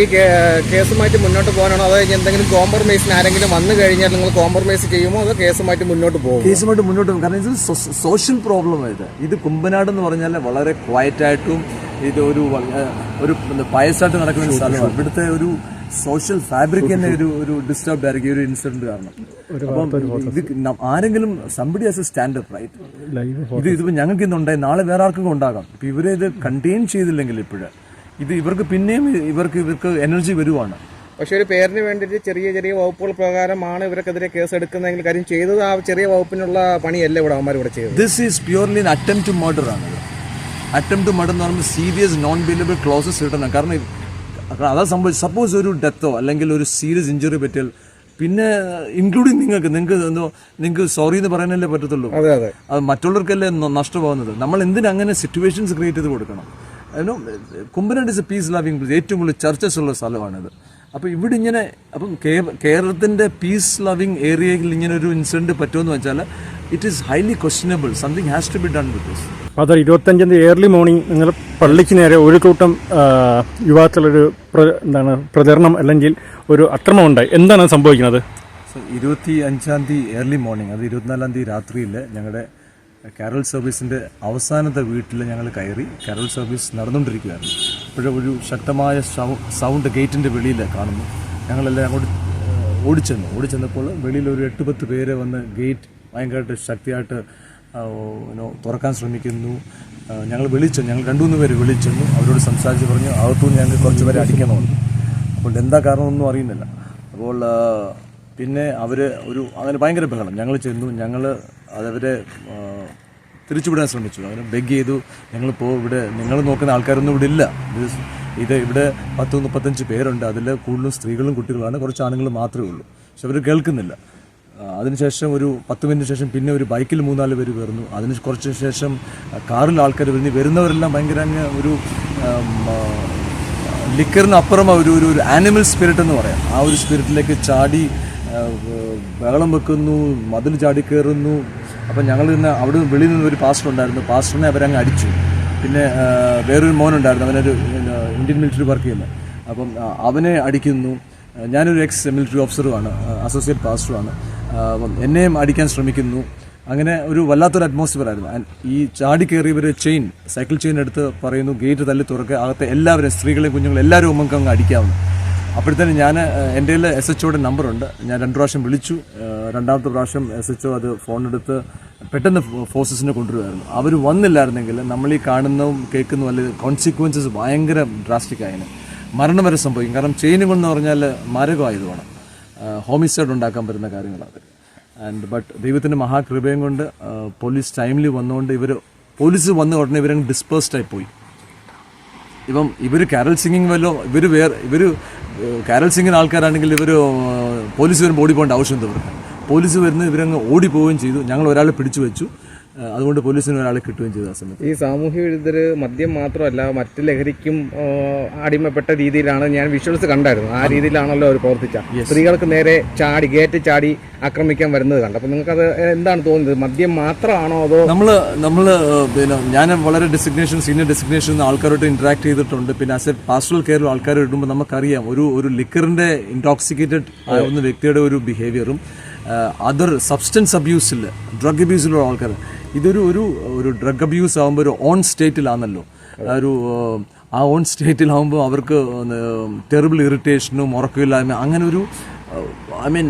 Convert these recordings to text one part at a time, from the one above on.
ഈ കേസുമായിട്ട് മുന്നോട്ട് പോകാനാണോ? അതോ ഇനി എന്തെങ്കിലും കോംപ്രമൈസിന് ആരെങ്കിലും വന്നു കഴിഞ്ഞാൽ നിങ്ങൾ കോംപ്രമൈസ് ചെയ്യുമോ? അതോ കേസുമായിട്ട് മുന്നോട്ട് പോകും കേസുമായിട്ട് മുന്നോട്ട് പോകും. കാരണം ഇത് സോഷ്യൽ പ്രോബ്ലം ഇത്. ഇത് കുമ്പനാട് എന്ന് പറഞ്ഞാൽ വളരെ ക്വയറ്റ് ആയിട്ടും ഇത് ഒരു ഒരു പയസായിട്ട് നടക്കുന്ന ഒരു സ്ഥലമാണ്. ഇവിടുത്തെ ഒരു സോഷ്യൽ ഫാബ്രിക് തന്നെ ഒരു ഒരു ഡിസ്റ്റർബ് ആയിരിക്കും ഒരു ഇൻസിഡന്റ് കാരണം. അപ്പം ഇത് ആരെങ്കിലും somebody as a standup right ഇത് ഇതിപ്പോ ഞങ്ങൾക്ക് ഇന്നുണ്ടായി നാളെ വേറെ ആർക്കും ഉണ്ടാകാം. ഇപ്പൊ ഇവരെ ഇത് കണ്ടെയ്ൻ ചെയ്തില്ലെങ്കിൽ ഇപ്പോഴ്. ഇത് ഇവർക്ക് പിന്നെയും ഇവർക്ക് ഇവർക്ക് എനർജി വരുവാണ്. പക്ഷെ ഒരു പേരിന് വേണ്ടിയിട്ട് ചെറിയ ചെറിയ വകുപ്പുകൾ പ്രകാരമാണ് ഇവർക്കെതിരെ കേസ് എടുക്കുന്നതെങ്കിൽ കാര്യം ചെയ്തത് ആ ചെറിയ വകുപ്പിനുള്ള പണിയല്ല ഇവിടെ അവന്മാർ ഇവിടെ ചെയ്തത്? This is purely attempt to murder ആണ്. അറ്റംപ്റ്റ് ടു മർഡർ എന്ന് പറയുമ്പോൾ സീരിയസ് നോൺ ബിലബിൾ ക്ലോസസ് കിട്ടണം. കാരണം അതാ സംഭവിച്ചു സപ്പോസ് ഒരു ഡെത്തോ അല്ലെങ്കിൽ ഒരു സീരിയസ് ഇഞ്ചുറി പറ്റിയാൽ പിന്നെ ഇൻക്ലൂഡിങ് നിങ്ങൾക്ക് നിങ്ങൾക്ക് എന്തോ നിങ്ങൾക്ക് സോറി എന്ന് പറയാനല്ലേ പറ്റത്തുള്ളൂ. അതെ അതെ. അത് മറ്റുള്ളവർക്കല്ലേ നഷ്ടമാവുന്നത്? നഷ്ടമാകുന്നത് നമ്മൾ എന്തിനാ അങ്ങനെ സിറ്റുവേഷൻസ് ക്രിയേറ്റ് ചെയ്ത് കൊടുക്കണം? അതിനോ Kumbanad is a peace loving place ഏറ്റവും കൂടുതൽ ചർച്ചസ് ഉള്ള സ്ഥലമാണിത്. അപ്പോൾ ഇവിടെ ഇങ്ങനെ അപ്പം കേരളത്തിന്റെ പീസ് ലവിങ് ഏരിയയിൽ ഇങ്ങനെ ഒരു ഇൻസിഡന്റ് പറ്റുമെന്ന് വെച്ചാൽ it is highly questionable something has to be done with this father ഇരുപത്തഞ്ചാം തീയതി ഏർലി മോർണിംഗ് നിങ്ങൾ പള്ളിക്ക് നേരെ ഒരു കൂട്ടം യുവാക്കളൊരു എന്താണ് പ്രചരണം അല്ലെങ്കിൽ ഒരു അക്രമം ഉണ്ടായി. എന്താണ് സംഭവിക്കുന്നത്? ഇരുപത്തി അഞ്ചാം തീയതി ഏർലി മോർണിംഗ് അത് ഇരുപത്തിനാലാം തീയതി രാത്രിയിൽ ഞങ്ങളുടെ കാരൽ സർവീസിന്റെ അവസാനത്തെ വീട്ടിൽ ഞങ്ങൾ കയറി കാരൽ സർവീസ് നടന്നുകൊണ്ടിരിക്കുകയായിരുന്നു. അപ്പോഴും ഒരു ശക്തമായ സൗണ്ട് ഗേറ്റിന്റെ വെളിയിൽ കാണുന്നു ഞങ്ങളെല്ലാം അങ്ങോട്ട് ഓടിച്ചെന്നു. ഓടിച്ചെന്നപ്പോൾ വെളിയിൽ ഒരു എട്ട് പത്ത് പേര് വന്ന് ഗേറ്റ് ഭയങ്കരമായിട്ട് ശക്തിയായിട്ട് തുറക്കാൻ ശ്രമിക്കുന്നു. ഞങ്ങൾ വിളിച്ചു ഞങ്ങൾ രണ്ടു മൂന്ന് പേര് വിളിച്ചെന്നു. അവരോട് സംസാരിച്ച് പറഞ്ഞു അകത്തുനിന്ന് ഞങ്ങൾ കുറച്ച് പേരെ അടിക്കണമെന്ന്. അപ്പോൾ എന്താ കാരണമൊന്നും അറിയുന്നില്ല. അപ്പോൾ പിന്നെ അവർ ഒരു അങ്ങനെ ഭയങ്കര ബഹളം. ഞങ്ങൾ ചെന്നു. ഞങ്ങൾ അതവരെ തിരിച്ചുവിടാൻ ശ്രമിച്ചു. അങ്ങനെ ബെഗ് ചെയ്തു. ഞങ്ങൾ പോ ഇവിടെ നിങ്ങൾ നോക്കുന്ന ആൾക്കാരൊന്നും ഇവിടെ ഇല്ല. ഇത് ഇവിടെ പത്ത് മുപ്പത്തഞ്ച് പേരുണ്ട്. അതിൽ കൂടുതലും സ്ത്രീകളും കുട്ടികളാണ് കുറച്ച് ആണുങ്ങൾ മാത്രമേ ഉള്ളൂ. പക്ഷെ അവർ കേൾക്കുന്നില്ല. അതിനുശേഷം ഒരു പത്ത് മിനിറ്റ് ശേഷം പിന്നെ ഒരു ബൈക്കിൽ മൂന്നാൽ പേര് വരുന്നു. അതിന് കുറച്ച് ശേഷം കാറിൽ ആൾക്കാർ വരുന്നു. വരുന്നവരെല്ലാം ഭയങ്കര അങ്ങ് ഒരു ലിക്കറിനപ്പുറം ഒരു ഒരു ഒരു ആനിമൽ സ്പിരിറ്റ് എന്ന് പറയാം. ആ ഒരു സ്പിരിറ്റിലേക്ക് ചാടി ബഹളം വെക്കുന്നു. മതിൽ ചാടി കയറുന്നു അപ്പം ഞങ്ങൾ നിന്ന് അവിടെ വെളിയിൽ നിന്ന് ഒരു പാസ്റ്റർ ഉണ്ടായിരുന്നു. പാസ്റ്ററിനെ അവരങ്ങ് അടിച്ചു. പിന്നെ വേറൊരു മോനുണ്ടായിരുന്നു. അവനൊരു ഇന്ത്യൻ മിലിറ്ററി വർക്ക് ചെയ്യുന്നത് അപ്പം അവനെ അടിക്കുന്നു. ഞാനൊരു എക്സ് മിലിറ്ററി ഓഫീസറുമാണ് അസോസിയേറ്റ് പാസ്റ്ററുമാണ് അപ്പം എന്നെയും അടിക്കാൻ ശ്രമിക്കുന്നു. അങ്ങനെ ഒരു വല്ലാത്തൊരു അറ്റ്മോസ്ഫിയർ ആയിരുന്നു. ഈ ചാടി കയറിയവർ ചെയിൻ സൈക്കിൾ ചെയിൻ എടുത്ത് പറയുന്നു ഗേറ്റ് തല്ലി തുറക്കുക അകത്തെ എല്ലാവരും സ്ത്രീകളെയും കുഞ്ഞുങ്ങളെ എല്ലാവരും ഉമ്മക്കങ്ങ് അടിക്കാവുന്നു. അപ്പോഴത്തേനും ഞാൻ എന്റെ കയ്യിൽ എസ് എച്ച് ഒയുടെ നമ്പറുണ്ട് ഞാൻ രണ്ട് പ്രാവശ്യം വിളിച്ചു. രണ്ടാമത്തെ പ്രാവശ്യം എസ് എച്ച് ഒ അത് ഫോണെടുത്ത് പെട്ടെന്ന് ഫോഴ്സസിനെ കൊണ്ടുവരുമായിരുന്നു അവർ വന്നില്ലായിരുന്നെങ്കിൽ നമ്മൾ ഈ കാണുന്നതും കേൾക്കുന്നതും അല്ലെങ്കിൽ കോൺസിക്വൻസസ് ഭയങ്കര ഡ്രാസ്റ്റിക് ആയിരുന്നു മരണം വരെ സംഭവിക്കും. കാരണം ചെയിൻ കൊണ്ടെന്ന് പറഞ്ഞാൽ മാരകമായതുമാണ്. ഹോമിസൈഡ് ഉണ്ടാക്കാൻ പറ്റുന്ന കാര്യങ്ങളത് ആൻഡ് ബട്ട് ദൈവത്തിന്റെ മഹാകൃപയും കൊണ്ട് പോലീസ് ടൈംലി വന്നുകൊണ്ട് ഇവർ പോലീസ് വന്ന ഉടനെ ഇവരങ്ങ് ഡിസ്പേഴ്സ്ഡ് ആയി പോയി. ഇപ്പം ഇവർ കാരൽ സിംഗിങ് വല്ലോ ഇവർ വേറെ ഇവർ കാരൽ സിംഗിന് ആൾക്കാരാണെങ്കിൽ ഇവർ പോലീസ് വരുമ്പോൾ ഓടിപ്പോകേണ്ട ആവശ്യം എന്താ പോലീസ് വരുന്ന ഇവരങ്ങ് ഓടിപ്പോവുകയും ചെയ്തു. ഞങ്ങൾ ഒരാളെ പിടിച്ചു വെച്ചു. അതുകൊണ്ട് പോലീസിന് ഒരാളെ കിട്ടുകയും ചെയ്തു ആ സമയത്ത്. ഈ സാമൂഹ്യ വിരുദ്ധര് മദ്യം മാത്രമല്ല മറ്റ് ലഹരിക്കും അടിമപ്പെട്ട രീതിയിലാണ് ഞാൻ വിഷ്വൽസ് കണ്ടായിരുന്നു. ആ രീതിയിലാണല്ലോ അവർ പ്രവർത്തിച്ച. സ്ത്രീകൾക്ക് നേരെ ചാടി ഗേറ്റ് ചാടി ആക്രമിക്കാൻ വരുന്നത് കണ്ടു. അപ്പൊ നിങ്ങൾക്ക് അത് എന്താണ് തോന്നുന്നത് മദ്യം മാത്രമാണോ അതോ? നമ്മൾ നമ്മൾ പിന്നെ ഞാൻ വളരെ ഡെസിഗ്നേഷൻ സീനിയർ ഡെസിഗ്നേഷൻ ആൾക്കാരോട്ട് ഇന്ററാക്ട് ചെയ്തിട്ടുണ്ട്. പിന്നെ ആസ് എ പാസ്റ്റൽ കെയർ ആൾക്കാർ ഇടുമ്പോൾ നമുക്കറിയാം ഒരു ഒരു ലിക്കറിന്റെ ഇൻടോക്സിക്കേറ്റഡ് ആവുന്ന വ്യക്തിയുടെ ഒരു ബിഹേവിയറും അതർ സബ്സ്റ്റൻസ് അബ്യൂസിൽ ഡ്രഗ് അബ്യൂസിലുള്ള ആൾക്കാർ ഇതൊരു ഒരു ഒരു ഡ്രഗ് അബ്യൂസ് ആകുമ്പോൾ ഒരു ഓൺ സ്റ്റേറ്റിലാണല്ലോ ഒരു ആ ഓൺ സ്റ്റേറ്റിലാകുമ്പോൾ അവർക്ക് ടെറിബിൾ ഇറിറ്റേഷനും ഉറക്കമില്ലായ്മ അങ്ങനെ ഒരു ഐ മീൻ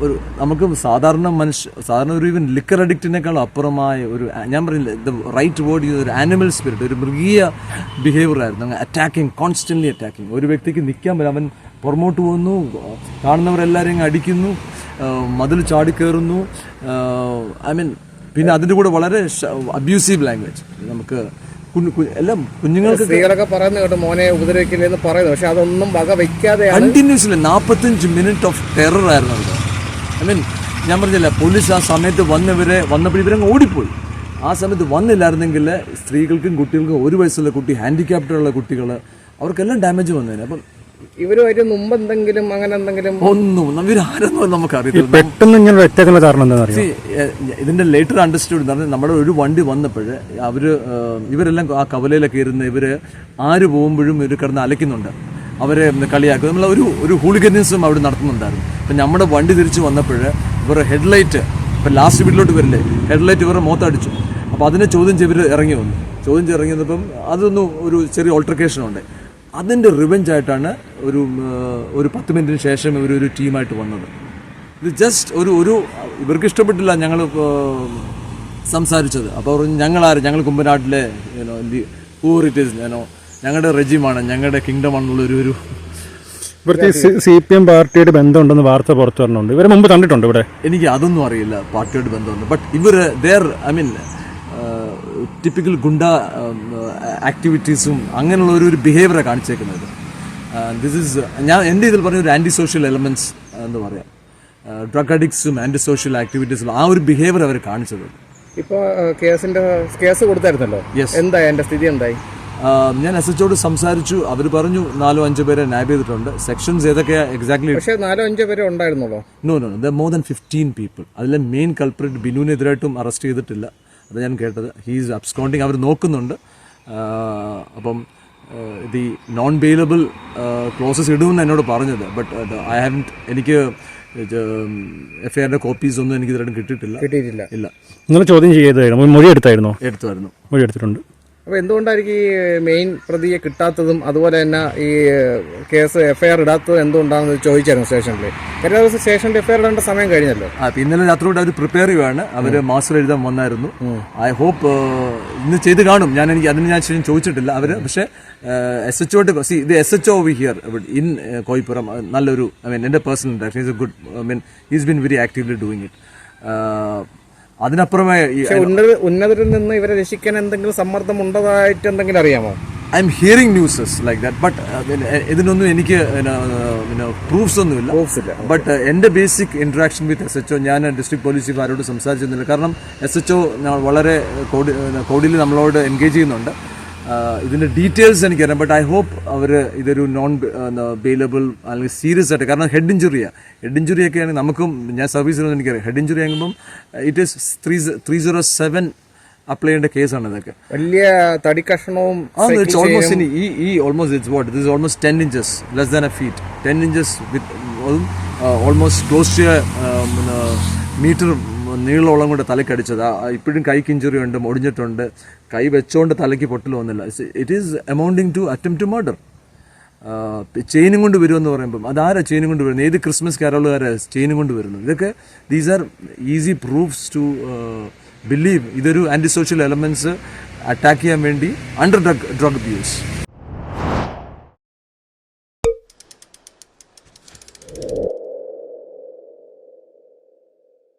ഒരു നമുക്ക് സാധാരണ മനുഷ്യ സാധാരണ ഒരു ഈവൻ ലിക്കർ അഡിക്റ്റിനേക്കാൾ അപ്പുറമായ ഒരു ഞാൻ പറഞ്ഞില്ല ദ റൈറ്റ് വേർഡ് ഈസ് ഒരു ആനിമൽ സ്പിരിറ്റ് ഒരു മൃഗീയ ബിഹേവിയർ ആയിരുന്നു. അറ്റാക്കിങ് കോൺസ്റ്റന്റ്ലി അറ്റാക്കിങ് ഒരു വ്യക്തിക്ക് നിൽക്കാൻ പറ്റില്ല അവൻ പുറമോട്ട് പോകുന്നു കാണുന്നവരെല്ലാവരെയും അടിക്കുന്നു മതിൽ ചാടിക്കയറുന്നു ഐ മീൻ പിന്നെ അതിന്റെ കൂടെ വളരെ അബ്യൂസീവ് ലാംഗ്വേജ് നമുക്ക് എല്ലാം കുഞ്ഞുങ്ങൾക്ക് സ്ത്രീകളൊക്കെ പറയുന്നത് കേട്ടോ മോനെ ഉപദ്രവിക്കില്ലെന്ന് പറയുന്നു. പക്ഷെ അതൊന്നും വക വെക്കാതെയാണ് കണ്ടിന്യൂസ്ലി നാൽപ്പത്തഞ്ച് മിനിറ്റ് ഓഫ് ടെറർ ആയിരുന്നു അവിടെ ഐ മീൻ ഞാൻ പറഞ്ഞില്ല പോലീസ് ആ സമയത്ത് വന്നവരെ വന്നപ്പോൾ ഇവരങ്ങ് ഓടിപ്പോയി. ആ സമയത്ത് വന്നില്ലായിരുന്നെങ്കിൽ സ്ത്രീകൾക്കും കുട്ടികൾക്കും ഒരു വയസ്സുള്ള കുട്ടി ഹാൻഡിക്യാപ്റ്റുള്ള കുട്ടികൾ അവർക്കെല്ലാം ഡാമേജ് വന്നതിന് അപ്പം ഇവരുമായിട്ട് മുമ്പ് എന്തെങ്കിലും അങ്ങനെ എന്തെങ്കിലും ഒന്നും ഇവരാരെന്നും നമുക്കറിയത്തില്ല. പെട്ടെന്ന് ഇങ്ങനെ വെച്ചേക്കുന്ന കാരണം എന്താണെന്ന് ഇതിന്റെ ലേറ്റർ അണ്ടർസ്റ്റുഡ് എന്ന് പറഞ്ഞാൽ നമ്മുടെ ഒരു വണ്ടി വന്നപ്പോൾ അവർ ഇവരെല്ലാം ആ കവലയിലൊക്കെ ഇരുന്ന് ഇവർ ആര് പോകുമ്പോഴും ഇവർ കിടന്ന് അലയ്ക്കുന്നുണ്ട്. അവരെ കളിയാക്കും. നമ്മൾ ഒരു ഒരു ഹൂളിഗനിസം അവിടെ നടത്തുന്നുണ്ടായിരുന്നു. അപ്പം നമ്മുടെ വണ്ടി തിരിച്ച് വന്നപ്പോൾ ഇവരുടെ ഹെഡ്ലൈറ്റ് ഇപ്പം ലാസ്റ്റ് വീട്ടിലോട്ട് വരില്ലേ? ഹെഡ്ലൈറ്റ് ഇവരുടെ മുഖത്തടിച്ചു. അപ്പോൾ അതിനെ ചോദ്യം ചെയ്ത് ഇവർ ഇറങ്ങി വന്നു. ചോദ്യം ചെയ്ത് ഇറങ്ങി വന്നപ്പം അതൊന്നും ഒരു ചെറിയ ഓൾട്ടർക്കേഷൻ ഉണ്ട്. അതിന്റെ റിവെഞ്ച് ആയിട്ടാണ് ഒരു ഒരു പത്ത് മിനിറ്റിന് ശേഷം ഇവർ ഒരു ടീമായിട്ട് വന്നത്. ഇത് ജസ്റ്റ് ഒരു ഒരു ഇവർക്ക് ഇഷ്ടപ്പെട്ടില്ല ഞങ്ങൾ സംസാരിച്ചത്. അപ്പോൾ പറഞ്ഞു ഞങ്ങളാരും ഞങ്ങൾ കുമ്പനാട്ടിലെ പൂർ ഇറ്റ് ഈസ് ഞാനോ ഞങ്ങളുടെ റെജിമാണ് ഞങ്ങളുടെ കിങ്ഡം ആണെന്നുള്ള ഒരു ഒരു ഇവർക്ക് സി പി എം പാർട്ടിയുടെ ബന്ധമുണ്ടെന്ന് വാർത്ത പുറത്തു വരണുണ്ട് ഇവരെ മുമ്പ് കണ്ടിട്ടുണ്ട് ഇവിടെ? എനിക്ക് അതൊന്നും അറിയില്ല പാർട്ടിയോട് ബന്ധമുണ്ട്. ബട്ട് ഇവർ there I mean typical goonda ആക്ടിവിറ്റീസും അങ്ങനെയുള്ള ഒരു ഒരു ബിഹേവിയറാണ് കാണിച്ചേക്കുന്നത് ദിസ് ഈസ് ഞാൻ എന്റെ ഇതിൽ പറഞ്ഞ ഒരു ആന്റി സോഷ്യൽ എലമെന്റ്സ് എന്ന് പറയാം. ഡ്രഗ് അഡിക്ട്സും ആന്റി സോഷ്യൽ ആക്ടിവിറ്റീസും ആ ഒരു ബിഹേവിയർ അവർ കാണിച്ചത്. ഇപ്പോൾ കേസിന്റെ കേസ് കൊടുത്തായിരുന്നല്ലോ? യെസ് എന്തായി? എന്റെ സ്ഥിതി എന്തായി? ഞാൻ എസ് എച്ചോട് സംസാരിച്ചു. അവർ പറഞ്ഞു നാലോ അഞ്ചോ പേരെ നാബ് ചെയ്തിട്ടുണ്ട്. സെക്ഷൻസ് ഏതൊക്കെയാണ് എക്സാക്ട്ലി പക്ഷേ നാലോ അഞ്ചോ പേരെ ഉണ്ടായിരുന്നുള്ളൂ? No no the more than fifteen people അതിലെ മെയിൻ കൾപ്രിറ്റ് ബിനുവിനെതിരായിട്ടും അറസ്റ്റ് ചെയ്തിട്ടില്ല. അത് ഞാൻ കേട്ടത്. ഹീസ് അബ്സ്കോണ്ടിങ് അവർ നോക്കുന്നുണ്ട്. അപ്പം ദി നോൺ ബെയിലബിൾ ക്ലോസസ് ഇടുമെന്ന് എന്നോട് പറഞ്ഞത്. ബട്ട് ഐ ഹാവ് എനിക്ക് എഫ് ഐ ആറിന്റെ കോപ്പീസ് ഒന്നും എനിക്ക് ഇതുവരെ കിട്ടിയിട്ടില്ല. കിട്ടിയിട്ടില്ല. ഇല്ല. നിങ്ങൾ ചോദ്യം ചെയ്തായിരുന്നു മൊഴി എടുത്തായിരുന്നോ? എടുത്തായിരുന്നു മൊഴി എടുത്തിട്ടുണ്ട്. അപ്പൊ എന്തുകൊണ്ടായിരിക്കും ഈ മെയിൻ പ്രതിയെ കിട്ടാത്തതും അതുപോലെ തന്നെ ഈ കേസ് എഫ്ഐആർ ഇടാത്തതും എന്തുകൊണ്ടാണെന്ന് ചോദിച്ചായിരുന്നു സ്റ്റേഷനിൽ കഴിഞ്ഞ ദിവസം സ്റ്റേഷനിൽ എഫ്ഐആർ ഇടേണ്ട സമയം കഴിഞ്ഞല്ലോ. ആ ഇന്നലെ രാത്രി കൊണ്ട് അവർ പ്രിപ്പയർ ചെയ്യുവാണ് അവർ മാസ്റ്റർ എഴുതാൻ വന്നായിരുന്നു. ഐ ഹോപ്പ് ഇന്ന് ചെയ്ത് കാണും. ഞാൻ എനിക്ക് അതിന് ഞാൻ ശരിക്കും ചോദിച്ചിട്ടില്ല. അവർ പക്ഷേ എസ് എച്ച് ഒട്ട് സി ഇത് S H O we here in Koipuram നല്ലൊരു ഐ മീൻ എന്റെ personal interaction is a good I mean is been very actively doing it അതിനപ്പുറമേ ഉന്നതരിൽ നിന്ന് ഇവരെ രക്ഷിക്കാൻ എന്തെങ്കിലും സമ്മർദ്ദം ഉണ്ടതായിട്ട് എന്തെങ്കിലും അറിയാമോ? I am hearing newses like that but ഇതിനൊന്നും എനിക്ക് പ്രൂഫ്സ് ഒന്നുമില്ല. Proofs ഇല്ല. ബട്ട് എന്റെ basic interaction with S H O ഞാൻ ഡിസ്ട്രിക്ട് പോലീസുകാരോട് സംസാരിച്ചിരുന്നില്ല. കാരണം എസ് എച്ച് ഒ വളരെ കോടി കോടിയിൽ നമ്മളോട് എൻഗേജ് ചെയ്യുന്നുണ്ട്. ഇതിന്റെ ഡീറ്റെയിൽസ് എനിക്കറിയാം ബട്ട് ഐ ഹോപ്പ് അവർ ഇതൊരു നോൺ ബെയിലബിൾ അല്ലെങ്കിൽ സീരിയസ് ആയിട്ട് കാരണം ഹെഡ് ഇഞ്ചുറിയാണ് ഹെഡ് ഇഞ്ചുറി ഒക്കെ ആണെങ്കിൽ നമുക്കും ഞാൻ സർവീസിലൊന്നും എനിക്കറിയാം ഹെഡ് ഇഞ്ചുറി ആകുമ്പം it is three three zero seven apply ചെയ്യേണ്ട കേസാണ് ഇതൊക്കെ വലിയ തടി കഷ്ണവും ഇറ്റ്സ് ഓൾമോസ്റ്റ് ഈ ഈ almost it's what almost it's what? This is almost 10 inches, less than a feet. 10 inches with uh, almost close to a um, metre നീളമുള്ള കൊണ്ട് തലക്കടിച്ചത്. ഇപ്പോഴും കൈക്ക് ഇഞ്ചുറി ഉണ്ട് ഒടിഞ്ഞിട്ടുണ്ട് കൈ വെച്ചുകൊണ്ട് തലയ്ക്ക് പൊട്ടൽ വന്നില്ല. It is amounting to attempt to murder ചെയിനും കൊണ്ട് വരുമെന്ന് പറയുമ്പം അതാരാ ചെയിനും കൊണ്ട് വരുന്നത്? ഏത് ക്രിസ്മസ് കാരോളുകാരാ ചെയിനും കൊണ്ട് വരുന്നത്? ഇതൊക്കെ these are easy proofs to believe ഇതൊരു ആന്റി സോഷ്യൽ എലമെന്റ്സ് അറ്റാക്ക് ചെയ്യാൻ വേണ്ടി അണ്ടർ ഡ്രഗ് ഡ്രഗ് അബ്യൂസ്